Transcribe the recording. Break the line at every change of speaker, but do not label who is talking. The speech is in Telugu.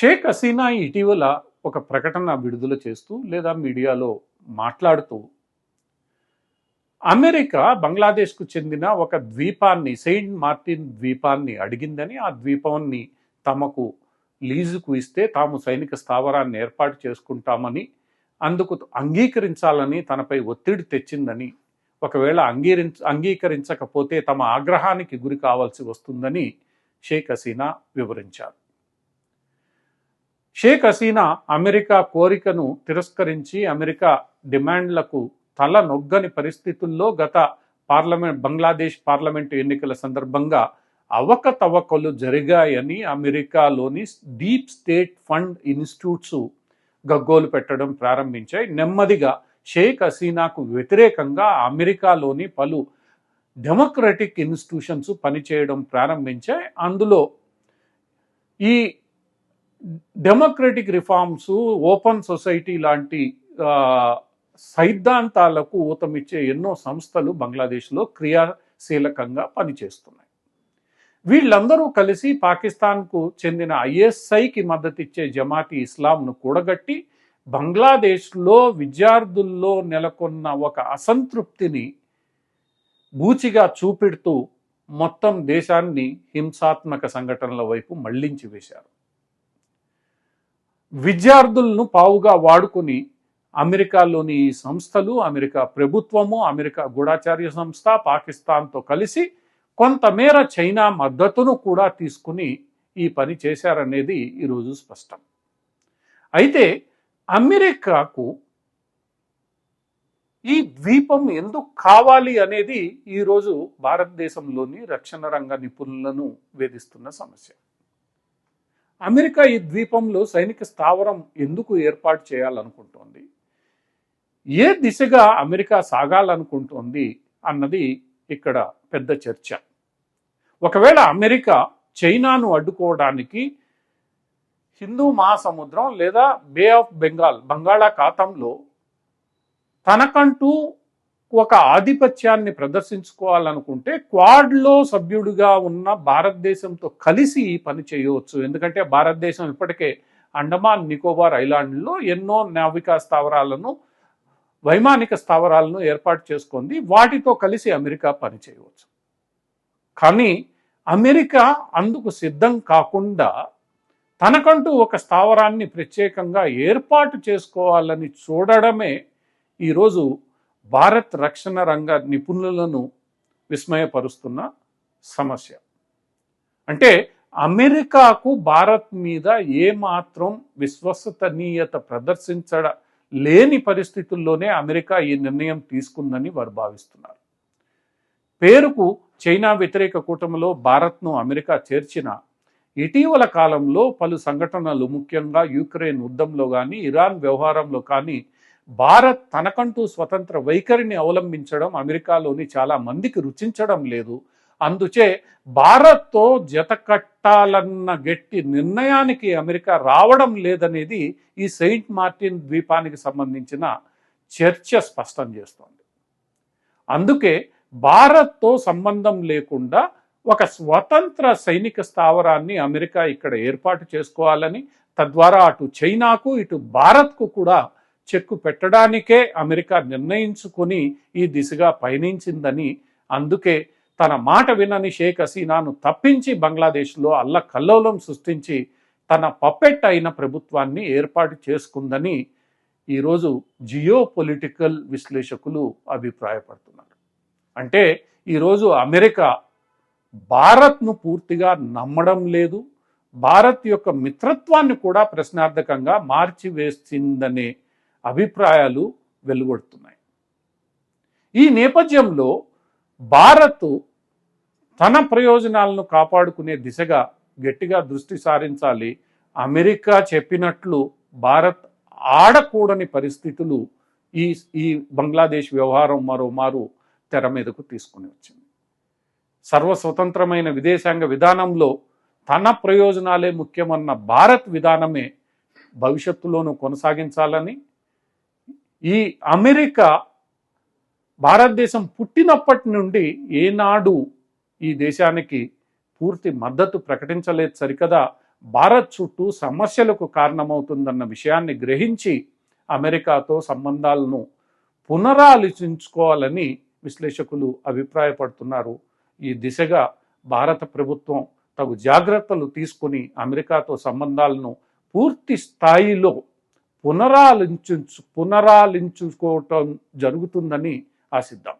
షేక్ హసీనా ఇటీవల ఒక ప్రకటన విడుదల చేస్తూ లేదా మీడియాలో మాట్లాడుతూ అమెరికా బంగ్లాదేశ్కు చెందిన ఒక ద్వీపాన్ని సెయింట్ మార్టిన్ ద్వీపాన్ని అడిగిందని ఆ ద్వీపాన్ని తమకు లీజుకు ఇస్తే తాము సైనిక స్థావరాన్ని ఏర్పాటు చేసుకుంటామని అందుకు అంగీకరించాలని తనపై ఒత్తిడి తెచ్చిందని ఒకవేళ అంగీకరించ అంగీకరించకపోతే తమ ఆగ్రహానికి గురి కావాల్సి వస్తుందని షేక్ హసీనా వివరించారు. షేక్ హసీనా అమెరికా కోరికను తిరస్కరించి అమెరికా డిమాండ్లకు తల నొగ్గని పరిస్థితుల్లో గత పార్లమెంట్ బంగ్లాదేశ్ పార్లమెంటు ఎన్నికల సందర్భంగా అవకతవకలు జరిగాయని అమెరికాలోని డీప్ స్టేట్ ఫండ్ ఇన్స్టిట్యూట్స్ గగ్గోలు పెట్టడం ప్రారంభించాయి. నెమ్మదిగా షేక్ హసీనాకు వ్యతిరేకంగా అమెరికాలోని పలు డెమోక్రటిక్ ఇన్స్టిట్యూషన్స్ పనిచేయడం ప్రారంభించాయి. అందులో ఈ డెమోక్రటిక్ రిఫార్మ్స్ ఓపెన్ సొసైటీ లాంటి సైద్ధాంతాలకు ఊతమిచ్చే ఎన్నో సంస్థలు బంగ్లాదేశ్లో క్రియాశీలకంగా పనిచేస్తున్నాయి. వీళ్ళందరూ కలిసి పాకిస్తాన్కు చెందిన ఐఎస్ఐకి మద్దతిచ్చే జమాతి ఇస్లాంను కూడగట్టి బంగ్లాదేశ్లో విద్యార్థుల్లో నెలకొన్న ఒక అసంతృప్తిని బూచిగా చూపెడుతూ మొత్తం దేశాన్ని హింసాత్మక సంఘటనల వైపు మళ్ళించి వేశారు. విద్యార్థులను పావుగా వాడుకొని అమెరికాలోని సంస్థలు అమెరికా ప్రభుత్వము అమెరికా గూఢాచార్య సంస్థ పాకిస్తాన్తో కలిసి కొంతమేర చైనా మద్దతును కూడా తీసుకుని ఈ పని చేశారనేది ఈరోజు స్పష్టం. అయితే అమెరికాకు ఈ ద్వీపం ఎందుకు కావాలి అనేది ఈరోజు భారతదేశంలోని రక్షణ రంగ నిపుణులను వేధిస్తున్న సమస్య. అమెరికా ఈ ద్వీపంలో సైనిక స్థావరం ఎందుకు ఏర్పాటు చేయాలనుకుంటోంది? ఏ దిశగా అమెరికా సాగాలనుకుంటోంది అన్నది ఇక్కడ పెద్ద చర్చ. ఒకవేళ అమెరికా చైనాను అడ్డుకోవడానికి హిందూ మహాసముద్రం లేదా బే ఆఫ్ బెంగాల్ బంగాళాఖాతంలో తనకంటూ ఒక ఆధిపత్యాన్ని ప్రదర్శించుకోవాలనుకుంటే క్వాడ్లో సభ్యుడిగా ఉన్న భారతదేశంతో కలిసి పని చేయవచ్చు. ఎందుకంటే భారతదేశం ఇప్పటికే అండమాన్ నికోబార్ ఐలాండ్లో ఎన్నో నావికా స్థావరాలను వైమానిక స్థావరాలను ఏర్పాటు చేసుకుంది. వాటితో కలిసి అమెరికా పని చేయవచ్చు. కానీ అమెరికా అందుకు సిద్ధం కాకుండా తనకంటూ ఒక స్థావరాన్ని ప్రత్యేకంగా ఏర్పాటు చేసుకోవాలని చూడడమే ఈరోజు భారత్ రక్షణ రంగ నిపుణులను విస్మయపరుస్తున్న సమస్య. అంటే అమెరికాకు భారత్ మీద ఏమాత్రం విశ్వసనీయత ప్రదర్శించడ లేని పరిస్థితుల్లోనే అమెరికా ఈ నిర్ణయం తీసుకుందని వారు భావిస్తున్నారు. పేరుకు చైనా వ్యతిరేక కూటమిలో భారత్ను అమెరికా చేర్చిన ఇటీవల కాలంలో పలు సంఘటనలు ముఖ్యంగా యుక్రెయిన్ యుద్ధంలో కానీ ఇరాన్ వ్యవహారంలో కానీ భారత్ తనకంటూ స్వతంత్ర వైఖరిని అవలంబించడం అమెరికాలోని చాలా మందికి రుచించడం లేదు. అందుచే భారత్తో జత కట్టాలన్న గట్టి నిర్ణయానికి అమెరికా రావడం లేదనేది ఈ సెయింట్ మార్టిన్ ద్వీపానికి సంబంధించిన చర్చ స్పష్టం చేస్తోంది. అందుకే భారత్తో సంబంధం లేకుండా ఒక స్వతంత్ర సైనిక స్థావరాన్ని అమెరికా ఇక్కడ ఏర్పాటు చేసుకోవాలని తద్వారా అటు చైనాకు ఇటు భారత్కు కూడా చెక్కు పెట్టడానికే అమెరికా నిర్ణయించుకొని ఈ దిశగా పయనించిందని అందుకే తన మాట వినని షేక్ హసీనాను తప్పించి బంగ్లాదేశ్లో అల్ల కల్లోలం సృష్టించి తన పప్పెట్ అయిన ప్రభుత్వాన్ని ఏర్పాటు చేసుకుందని ఈరోజు జియో పొలిటికల్ విశ్లేషకులు అభిప్రాయపడుతున్నారు. అంటే ఈరోజు అమెరికా భారత్ను పూర్తిగా నమ్మడం లేదు భారత్ యొక్క మిత్రత్వాన్ని కూడా ప్రశ్నార్థకంగా మార్చివేసిందనే అభిప్రాయాలు వెలువడుతున్నాయి. ఈ నేపథ్యంలో భారత్ తన ప్రయోజనాలను కాపాడుకునే దిశగా గట్టిగా దృష్టి సారించాలి. అమెరికా చెప్పినట్లు భారత్ ఆడకూడని పరిస్థితులు ఈ ఈ బంగ్లాదేశ్ వ్యవహారం మరోమారు తెర మీదకు తీసుకుని వచ్చింది. సర్వస్వతంత్రమైన విదేశాంగ విధానంలో తన ప్రయోజనాలే ముఖ్యమన్న భారత్ విధానమే భవిష్యత్తులోనూ కొనసాగించాలని ఈ అమెరికా భారతదేశం పుట్టినప్పటి నుండి ఏనాడు ఈ దేశానికి పూర్తి మద్దతు ప్రకటించలేదు సరికదా భారత్ చుట్టూ సమస్యలకు కారణమవుతుందన్న విషయాన్ని గ్రహించి అమెరికాతో సంబంధాలను పునరాలోచించుకోవాలని విశ్లేషకులు అభిప్రాయపడుతున్నారు. ఈ దిశగా భారత ప్రభుత్వం తగు జాగ్రత్తలు తీసుకుని అమెరికాతో సంబంధాలను పూర్తి స్థాయిలో పునరాలించు పునరాలించుకోవటం జరుగుతుందని ఆశిద్దాం.